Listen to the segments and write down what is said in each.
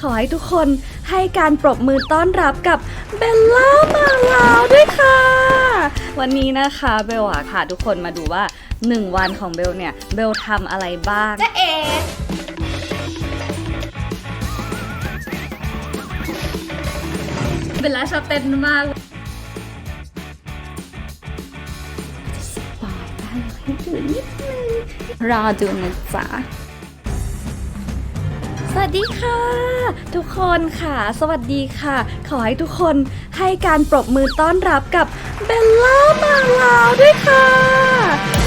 ขอให้ทุกคนให้การปรบมือต้อนรับกับเบลล่ามาลาวด้วยค่ะ วันนี้นะคะเบลอะค่ะทุกคนมาดูว่า 1 วันของเบลเนี่ย เบลทำอะไรบ้าง จะเอเบลล่าชอบเต้นมากสปอยได้ให้ดูนิดนึงรอดูนะจ๊ะ สวัสดีค่ะ ทุกคนค่ะ สวัสดีค่ะ ขอให้ทุกคนให้การปรบมือต้อนรับกับเบลล่ามาลาวด้วยค่ะ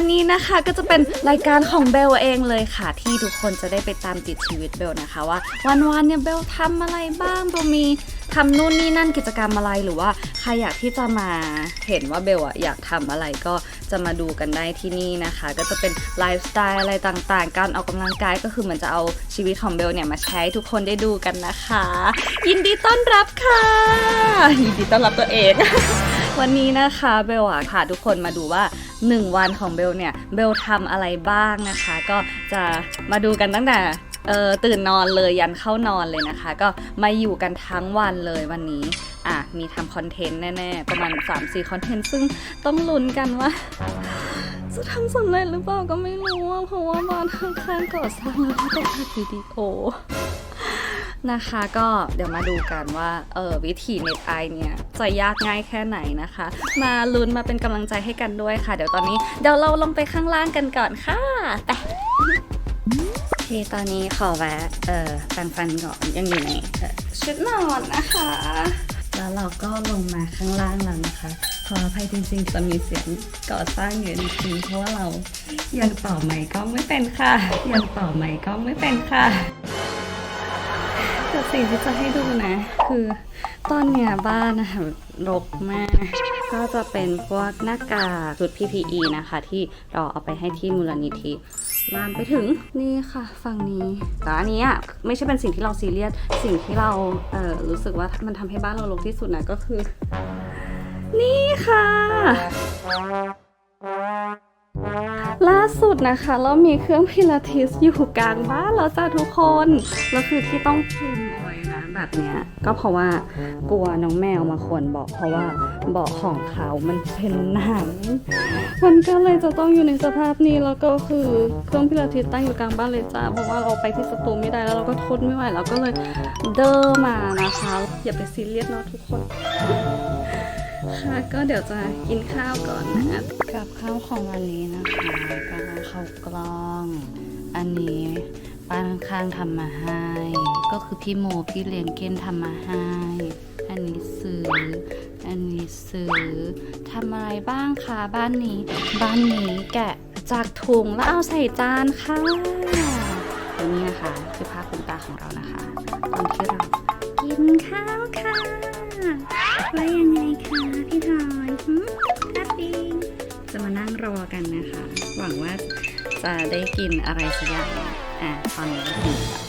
อันนี้นะคะก็จะเป็นรายการของเบลเองเลยค่ะ ที่ทุกคนจะได้ไปตามติดชีวิตเบลนะคะว่าวันๆเนี่ยเบลทำอะไรบ้างเบลมีทำนู่นนี่นั่นกิจกรรมอะไรหรือว่าใครอยากที่จะมาเห็นว่าเบลอะอยากทำอะไรก็จะมาดูกันได้ที่นี่นะคะ ก็จะเป็นไลฟ์สไตล์อะไรต่างๆ การออกกำลังกายก็คือเหมือนจะเอาชีวิตของเบลเนี่ยมาแชร์ให้ทุกคนได้ดูกันนะคะ ยินดีต้อนรับค่ะ ยินดีต้อนรับตัวเอง วันนี้นะคะเบลอะค่ะทุกคนมาดูว่า 1 วันของเบลเนี่ยเบลทำอะไรบ้างนะคะ ก็จะมาดูกันตั้งแต่เออตื่นนอนเลยยันเข้านอนเลยนะคะ ก็มาอยู่กันทั้งวันเลยวันนี้อะมีทำคอนเทนต์แน่ๆ ประมาณ 3-4 คอนเทนต์ ซึ่งต้องลุ้นกันว่า จะทำสำเร็จหรือเปล่าก็ไม่รู้อะเพราะว่าบ้านข้างๆก่อสร้างแล้วก็ต้องถ่ายวิดีโอ นะคะก็เดี๋ยวมาดูกันว่าเออวิธีเน็ตไอเนี่ยจะยากง่ายแค่ไหนนะคะ มาลุ้นมาเป็นกำลังใจให้กันด้วยค่ะ เดี๋ยวตอนนี้เดี๋ยวเราลงไปข้างล่างกันก่อนค่ะไปโอเคตอนนี้ขอแวะเออแปรงฟันก่อนยังอยู่ในชุดนอนนะคะ แล้วเราก็ลงมาข้างล่างแล้วนะคะขออภัยจริงๆจะมีเสียงก่อสร้างอยู่นิดนึงเพราะว่าเรายังต่อไมค์กล้องไม่เป็นค่ะ ยังต่อไมค์กล้องไม่เป็นค่ะ แต่สิ่งที่จะให้ดูนะ คือตอนเนี้ยบ้านนะคะรกมาก ก็จะเป็นพวกหน้ากากชุด PPE นะคะ ที่เราเอาไปให้ที่มูลนิธิลามไปถึงนี่ค่ะฝั่งนี้แต่อันนี้อะไม่ใช่เป็นสิ่งที่เราซีเรียสสิ่งที่เราเอ่อรู้สึกว่ามันทำให้บ้านเรารกที่สุดนะก็คือ นี่ค่ะ ล่าสุดนะคะ เรามีเครื่องพิลาทิสอยู่กลางบ้านแล้วจ้าทุกคนแล้วคือที่ต้องคลุมเอาไว้นะแบบเนี้ยก็เพราะว่ากลัวน้องแมวมาควรบอกเพราะว่าเบาะของเขามันเป็นหนัง มันก็เลยจะต้องอยู่ในสภาพนี้แล้วก็คือเครื่องพิลาทิสตั้งอยู่กลางบ้านเลยจ้าเพราะว่าเราไปที่สตูไม่ได้แล้วเราก็ทนไม่ไหวแล้วก็เลยเดอร์มานะคะอย่าไปซีเรียสเนาะทุกคน ค่ะก็เดี๋ยวจะกินข้าวก่อนนะกับข้าวของวันนี้นะคะก็ข้าวกล้อง อันนี้ป้าข้างทำมาให้ ก็คือพี่โมพี่เลี้ยงเก้นทำมาให้ อันนี้ซื้อ อันนี้ซื้อทำอะไรบ้างคะบ้านนี้ บ้านนี้แกะจากถุงแล้วเอาใส่จานค่ะตัวนี้นะคะคือภาพคุณตาของเรานะคะ ตอนที่เรากินข้าวค่ะว่ายังไง รอกันนะคะ หวังว่าจะได้กินอะไรสักอย่างอะตอนนี้ก็ถึงแล้ว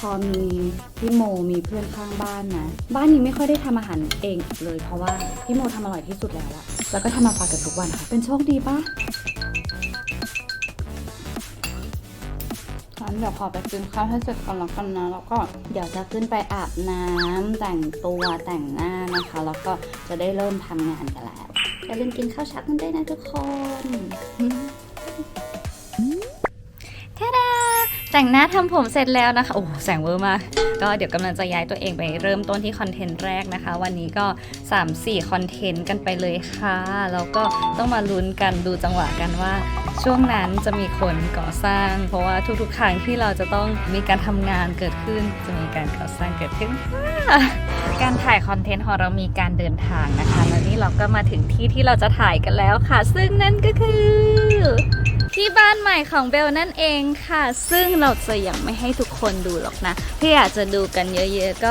พอมีพี่โมมีเพื่อนข้างบ้านนะ บ้านนี้ไม่ค่อยได้ทำอาหารเองอีกเลยเพราะว่าพี่โมทำอร่อยที่สุดแล้วอะแล้วก็ทำมาฝากกันทุกวันค่ะ เป็นโชคดีปะงั้นเดี๋ยวขอไปกินข้าวให้เสร็จก่อนแล้วกันนะ แล้วก็เดี๋ยวจะขึ้นไปอาบน้ำแต่งตัวแต่งหน้านะคะ แล้วก็จะได้เริ่มทำงานกันแล้ว อย่าลืมกินข้าวเช้ากันด้วยนะทุกคน แต่งหน้าทำผมเสร็จแล้วนะคะ โอ้แสงเวอร์มาก ก็เดี๋ยวกำลังจะย้ายตัวเองไปเริ่มต้นที่คอนเทนต์แรกนะคะ วันนี้ก็ 3-4 คอนเทนต์กันไปเลยค่ะ แล้วก็ต้องมาลุ้นกันดูจังหวะกันว่า ช่วงนั้นจะมีคนก่อสร้าง เพราะว่าทุกๆ ครั้งที่เราจะต้องมีการทำงานเกิดขึ้น จะมีการก่อสร้างเกิดขึ้นค่ะการถ่ายคอนเทนต์ของเรามีการเดินทางนะคะ แล้วนี่เราก็มาถึงที่ที่เราจะถ่ายกันแล้วค่ะ ซึ่งนั่นก็คือ ที่บ้านใหม่ของเบลนั่นเองค่ะ ซึ่งเราจะยังไม่ให้ทุกคนดูหรอกนะที่อยากจะดูกันเยอะๆ ก็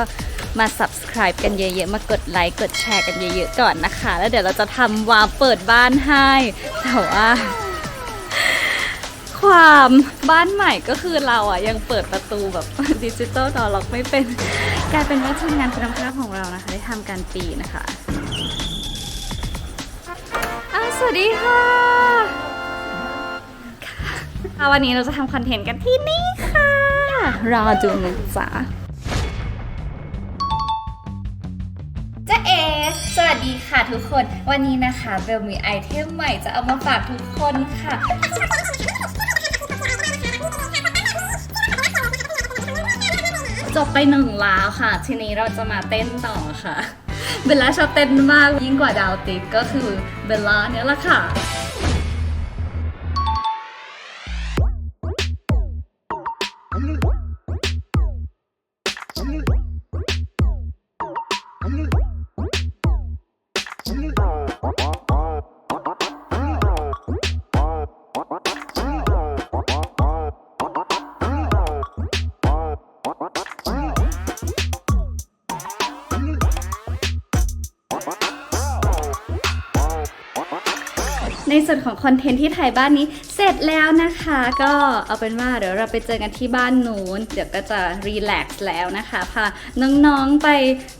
มา subscribe กันเยอะๆ มากดไลค์กดแชร์กันเยอะๆ ก่อนนะคะ แล้วเดี๋ยวเราจะทำวาร์ปเปิดบ้านให้ แต่ว่า ความบ้านใหม่ก็คือเราอะยังเปิดประตูแบบดิจิตอลดอล็อกไม่เป็นกลายเป็นว่าทีมงานคุณภาพของเรานะคะ ได้ทำการปีนะคะอ้าวสวัสดีค่ะ ค่ะวันนี้เราจะทำคอนเทนต์กันที่นี่ค่ะ รอดูนะจ๊ะจ้าเอ สวัสดีค่ะทุกคน วันนี้นะคะเบลมีไอเทมใหม่จะเอามาฝากทุกคนค่ะ จบไปหนึ่งลาวค่ะ ทีนี้เราจะมาเต้นต่อค่ะ เบลล่าชอบเต้นมากยิ่งกว่าดาวติ๊กก็คือเบลล่าเนี่ยแหละค่ะ ส่วนของคอนเทนต์ที่ถ่ายบ้านนี้เสร็จแล้วนะคะ ก็เอาเป็นว่าเดี๋ยวเราไปเจอกันที่บ้านนู้นเดี๋ยวก็จะรีแลกซ์แล้วนะคะพาน้องๆไป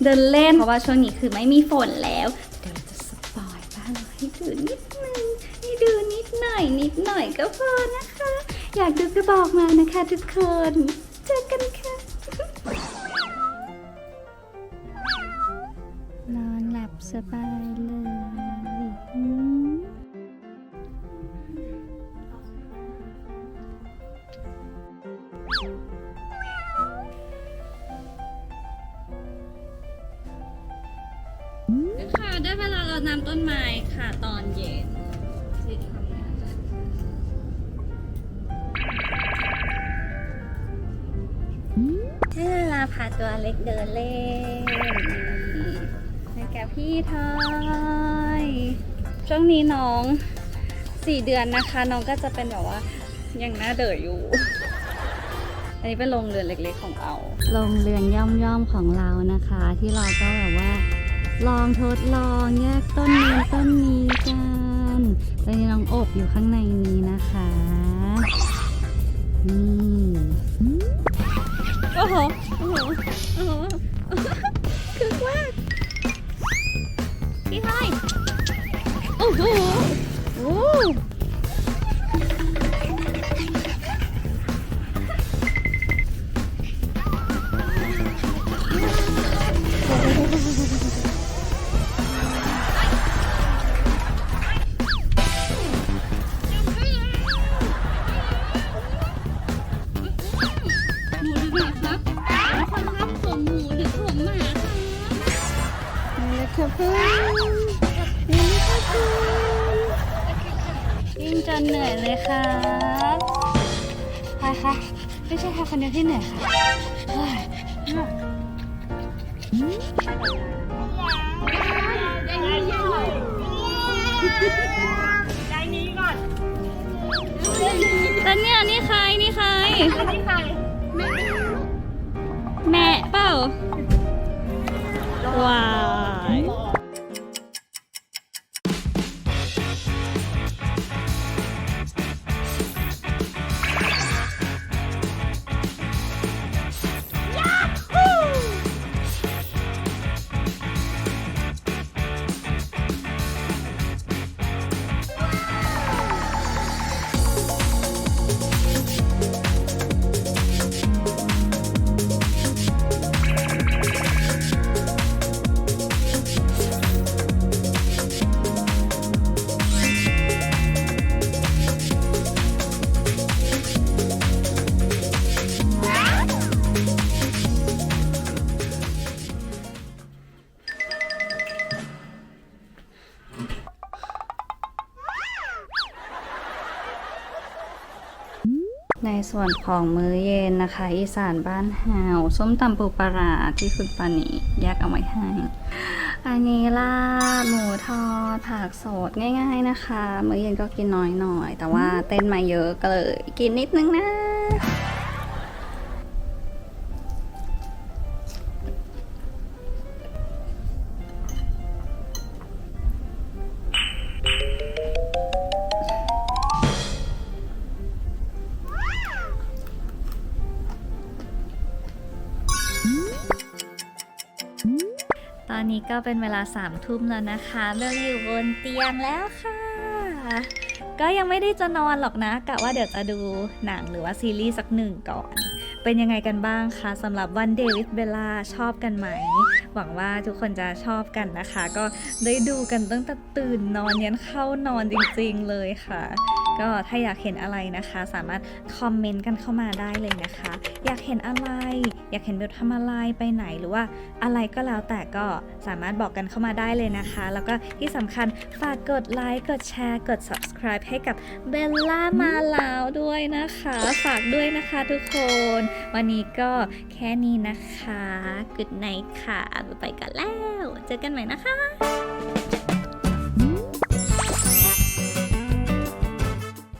เดินเล่นเพราะว่าช่วงนี้คือไม่มีฝนแล้ว เดี๋ยวจะสปอยบ้านเราให้ดูนิดนึงให้ดูนิดหน่อย นิดหน่อยก็พอนะคะ อยากดูก็บอกมานะคะทุกคนเจอกันค่ะนอนหลับสบายเลย พาตัวเล็กเดินเล่นไปกับพี่ทอยช่วงนี้น้องสี่เดือนนะคะ น้องก็จะเป็นแบบว่ายังหน้าเด๋ออยู่ อันนี้เป็นโรงเรือนเล็กๆของเราโรงเรือนย่อมๆของเรานะคะ ที่เราก็แบบว่า ลองทดลองแยกต้นนี้ต้นนี้กันตอนนี้น้องอบอยู่ข้างในนี้นะคะนี่ โอ้โหโอ้โหโอ้โหคือว่าพี่ไฮโอ้โหโอ้ ค่ะคนเดียวที่เหนื่อยค่ะเฮ้ยแล้วเนี่ยนี่ใครนี่ใครแม่เปล่าว้าย ในส่วนของมื้อเย็นนะคะ อีสานบ้านเฮาส้มตำปูปลาที่คุณปานีแยกเอาไว้ให้ อันนี้ลาบหมูทอดผักสดง่าย ๆนะคะ มื้อเย็นก็กินน้อยหน่อย แต่ว่าเต้นมาเยอะก็เลยกินนิดนึงนะ ตอนนี้ก็เป็นเวลาสามทุ่มแล้วนะคะเบลอยู่บนเตียงแล้วค่ะ ก็ยังไม่ได้จะนอนหรอกนะกะว่าเดี๋ยวจะดูหนังหรือว่าซีรีส์สักหนึ่งก่อน เป็นยังไงกันบ้างคะสำหรับวันเดวิดเบลล่าชอบกันไหม หวังว่าทุกคนจะชอบกันนะคะ ก็ได้ดูกันตั้งแต่ตื่นนอนยันเข้านอนจริงๆเลยค่ะ ก็ถ้าอยากเห็นอะไรนะคะ สามารถคอมเมนต์กันเข้ามาได้เลยนะคะ อยากเห็นอะไร อยากเห็นเบลทำอะไรไปไหนหรือว่าอะไรก็แล้วแต่ก็สามารถบอกกันเข้ามาได้เลยนะคะ แล้วก็ที่สำคัญฝากกดไลค์กดแชร์กด subscribe ให้กับเบลล่ามาลาวด้วยนะคะ ฝากด้วยนะคะทุกคน วันนี้ก็แค่นี้นะคะ Good night ค่ะไปกันแล้ว เจอกันใหม่นะคะ